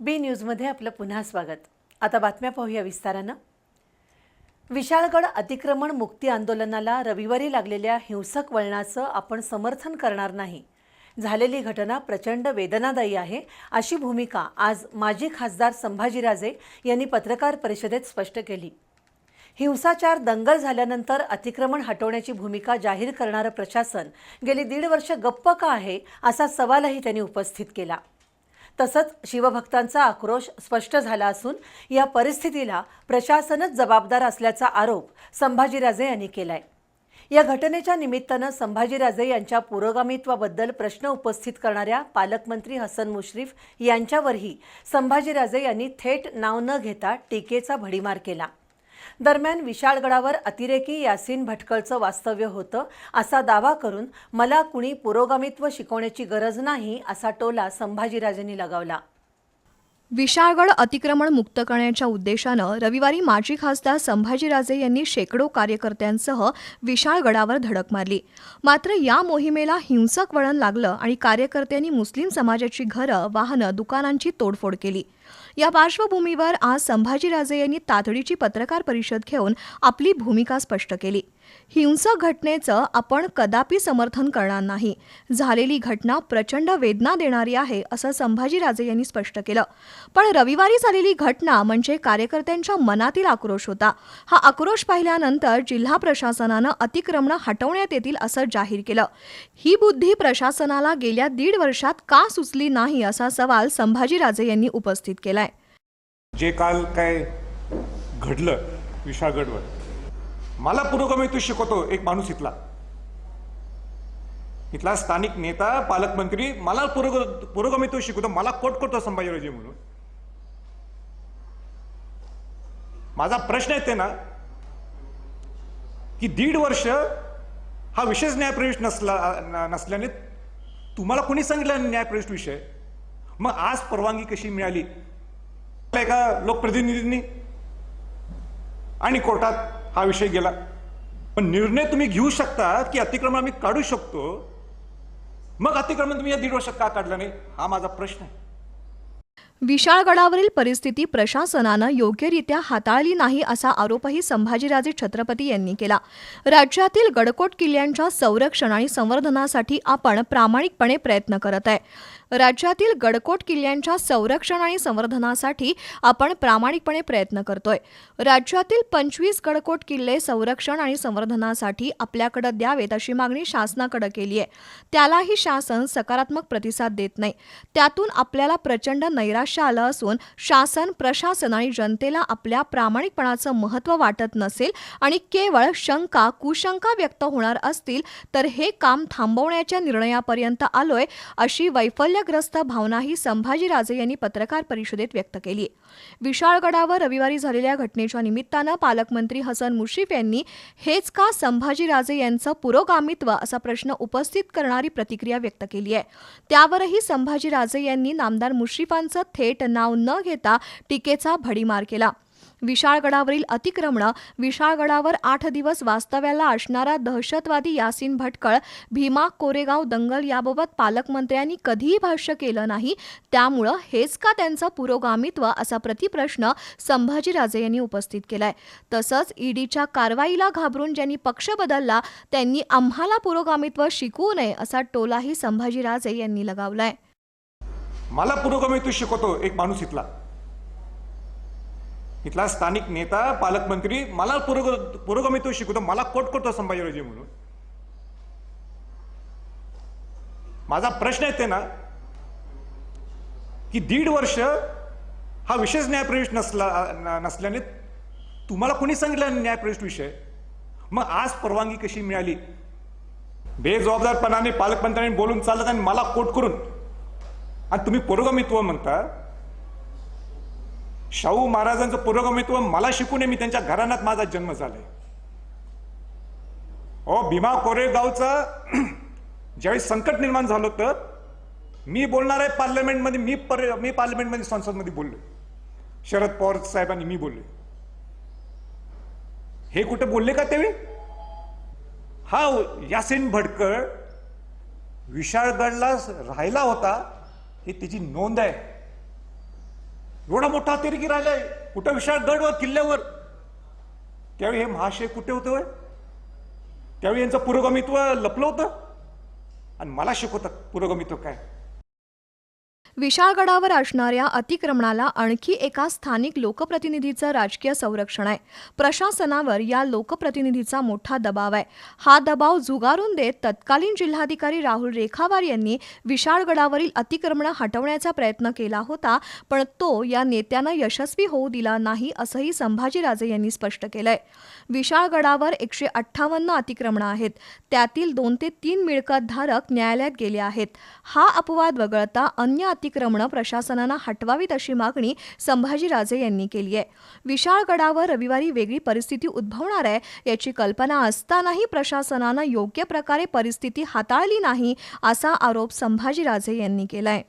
बी न्यूजमध्ये आपलं पुन्हा स्वागत. आता बातम्या पाहूया विस्तारानं. विशाळगड अतिक्रमण मुक्ती आंदोलनाला रविवारी लागलेल्या हिंसक वळणाचं आपण समर्थन करणार नाही. झालेली घटना प्रचंड वेदनादायी आहे अशी भूमिका आज माजी खासदार संभाजीराजे यांनी पत्रकार परिषदेत स्पष्ट केली. हिंसाचार दंगल झाल्यानंतर अतिक्रमण हटवण्याची भूमिका जाहीर करणारं प्रशासन गेली दीड वर्ष गप्प का आहे असा सवालही त्यांनी उपस्थित केला. तसंच शिवभक्तांचा आक्रोश स्पष्ट झाला असून या परिस्थितीला प्रशासनच जबाबदार असल्याचा आरोप संभाजीराजे यांनी केलाय. या घटनेच्या निमित्तानं संभाजीराजे यांच्या पुरोगामित्वाबद्दल प्रश्न उपस्थित करणाऱ्या पालकमंत्री हसन मुश्रीफ यांच्यावरही संभाजीराजे यांनी थेट नाव न घेता टीकेचा भडीमार केला. दरम्यान विशाळगडावर अतिरेकी यासीन भटकळचं वास्तव्य होतं असा दावा करून मला कुणी पुरोगामित्व शिकवण्याची गरज नाही असा टोला संभाजीराजेंनी लगावला. विशाळगड अतिक्रमण मुक्त करण्याच्या उद्देशानं रविवारी माजी खासदार संभाजीराजे यांनी शेकडो कार्यकर्त्यांसह विशाळगडावर धडक मारली. मात्र या मोहिमेला हिंसक वळण लागलं आणि कार्यकर्त्यांनी मुस्लिम समाजाची घरं वाहनं दुकानांची तोडफोड केली. या पार्श्वभूमीवर आज संभाजीराजे यांनी तातडीची पत्रकार परिषद घेऊन आपली भूमिका स्पष्ट केली. हिंसक घटनेचं आपण कदापि समर्थन करणार नाही. झालेली घटना प्रचंड वेदना देणारी आहे असं संभाजीराजे यांनी स्पष्ट केलं. पण रविवारी झालेली घटना म्हणजे कार्यकर्त्यांच्या मनातील आक्रोश होता. हा आक्रोश पाहिल्यानंतर जिल्हा प्रशासनानं अतिक्रमणं हटवण्यात येतील असं जाहीर केलं. ही बुद्धी प्रशासनाला गेल्या दीड वर्षात का सुचली नाही असा सवाल संभाजीराजे यांनी उपस्थित केलाय. जे काल काय घडलं विशाळगडवर मला पुरोगामी तू शिकवतो एक माणूस इथला. इथला स्थानिक नेता पालकमंत्री मला पुरोग पुरोगामी तू शिकवतो मला कोट करतो संभाजीराजे म्हणून. माझा प्रश्न येते ना की दीड वर्ष हा विशेष न्यायप्रविष्ट नसला नसल्याने तुम्हाला कोणी सांगितलं न्यायप्रविष्ट विषय? मग आज परवानगी कशी मिळाली? एका लोकप्रतिनिधींनी? आणि कोर्टात हा विषय गेला. पण निर्णय तुम्ही घेऊ शकता की अतिक्रमण आम्ही काढू शकतो. मग अतिक्रमण तुम्ही या दीड वर्षात का काढलं नाही? हा माझा प्रश्न आहे. विशाळगडावरील परिस्थिती प्रशासनानं योग्यरित्या हाताळली नाही असा आरोपही संभाजीराजे छत्रपती यांनी केला. राज्यातील गडकोट किल्ल्यांच्या संरक्षण आणि संवर्धनासाठी आपण प्रामाणिकपणे प्रयत्न करत आहे. राज्यातील गडकोट किल्ल्यांच्या संरक्षण आणि संवर्धनासाठी आपण प्रामाणिकपणे प्रयत्न करतोय. राज्यातील पंचवीस गडकोट किल्ले संरक्षण आणि संवर्धनासाठी आपल्याकडे द्यावेत अशी मागणी शासनाकडे केली आहे त्यालाही शासन सकारात्मक प्रतिसाद देत नाही. त्यातून आपल्याला प्रचंड नैराश्य आलं असून शासन प्रशासन आणि जनतेला आपल्या प्रामाणिकपणाचं महत्त्व वाटत नसेल आणि केवळ शंका कुशंका व्यक्त होणार असतील तर हे काम थांबवण्याच्या निर्णयापर्यंत आलोय अशी वैफल्य वैफल्यग्रस्त भावनाही संभाजीराजे यांनी पत्रकार परिषदेत व्यक्त केली. विशाळगडावर रविवारी झालेल्या घटनेच्या निमित्तानं पालकमंत्री हसन मुश्रीफ यांनी हेच का संभाजीराजे यांचं पुरोगामित्व? असा प्रश्न उपस्थित करणारी प्रतिक्रिया व्यक्त केली आहे. त्यावरही संभाजीराजे यांनी नामदार मुश्रीफांचं थेट नाव न घेता टीकेचा भडीमार केला. विशाळगडावरील अतिक्रमणं विशाळगडावर आठ दिवस वास्तव्याला असणारा दहशतवादी यासीन भटकळ भीमा कोरेगाव दंगल याबाबत पालकमंत्र्यांनी कधीही भाष्य केलं नाही. त्यामुळं हेच का त्यांचं पुरोगामित्व असा प्रतिप्रश्न संभाजीराजे यांनी उपस्थित केलाय. तसंच ईडीच्या कारवाईला घाबरून ज्यांनी पक्ष बदलला त्यांनी आम्हाला पुरोगामित्व शिकवू नये असा टोलाही संभाजीराजे यांनी लगावलाय. मला पुरोगामित्व शिकवतो एक माणूस इथला. इथला स्थानिक नेता पालकमंत्री मला पुरोग पुरोगमी तो शिकवतो. मला कोट करतो संभाजीराजे म्हणून. माझा प्रश्न येते ना की दीड वर्ष हा विशेष न्यायप्रविष्ट नसला नसल्याने तुम्हाला कोणी सांगितलं न्यायप्रविष्ट विषय? मग आज परवानगी कशी मिळाली? बेजबाबदारपणाने पालकमंत्र्यांनी बोलून चालत आणि मला कोट करून आणि तुम्ही पुरोगमित्व म्हणता? शाहू महाराजांचं पुरोगमित्व मला शिकू नये मी त्यांच्या घराण्यात माझा जन्म झालाय. ओ भीमा कोरेगावचं ज्यावेळी संकट निर्माण झालं होतं मी बोलणार आहे पार्लमेंटमध्ये मी पर मी पार्लमेंटमध्ये संसदमध्ये बोललो शरद पवार साहेबांनी मी बोललो हे कुठं बोलले का त्यावेळी हा यासीन भडकळ विशाळगडला राहिला होता ही तिची नोंद आहे. एवढा मोठा अतिरेकी राहिलाय. कुठं विशाळगड किल्ल्यावर. त्यावेळी हे महाशय कुठे होते होय? त्यावेळी यांचं पुरोगमित्व लपलं होतं? आणि मला शिकवतात पुरोगमित्व काय? विशाळगडावर असणाऱ्या अतिक्रमणाला आणखी एका स्थानिक लोकप्रतिनिधीचं राजकीय संरक्षण आहे. प्रशासनावर या लोकप्रतिनिधीचा मोठा दबाव आहे. हा दबाव झुगारून देत तत्कालीन जिल्हाधिकारी राहुल रेखावार यांनी विशाळगडावरील अतिक्रमणं हटवण्याचा प्रयत्न केला होता पण तो या नेत्यानं यशस्वी होऊ दिला नाही असंही संभाजीराजे यांनी स्पष्ट केलंय. विशाळगडावर एकशे अठ्ठावन्न अतिक्रमणं आहेत. त्यातील दोन ते तीन मिळकतधारक न्यायालयात गेले आहेत. हा अपवाद वगळता अन्य अतिक्रमणं प्रशासनानं हटवावीत अशी मागणी संभाजीराजे यांनी केली आहे. विशाळगडावर रविवारी वेगळी परिस्थिती उद्भवणार आहे याची कल्पना असतानाही प्रशासनानं योग्य प्रकारे परिस्थिती हाताळली नाही असा आरोप संभाजीराजे यांनी केलाय.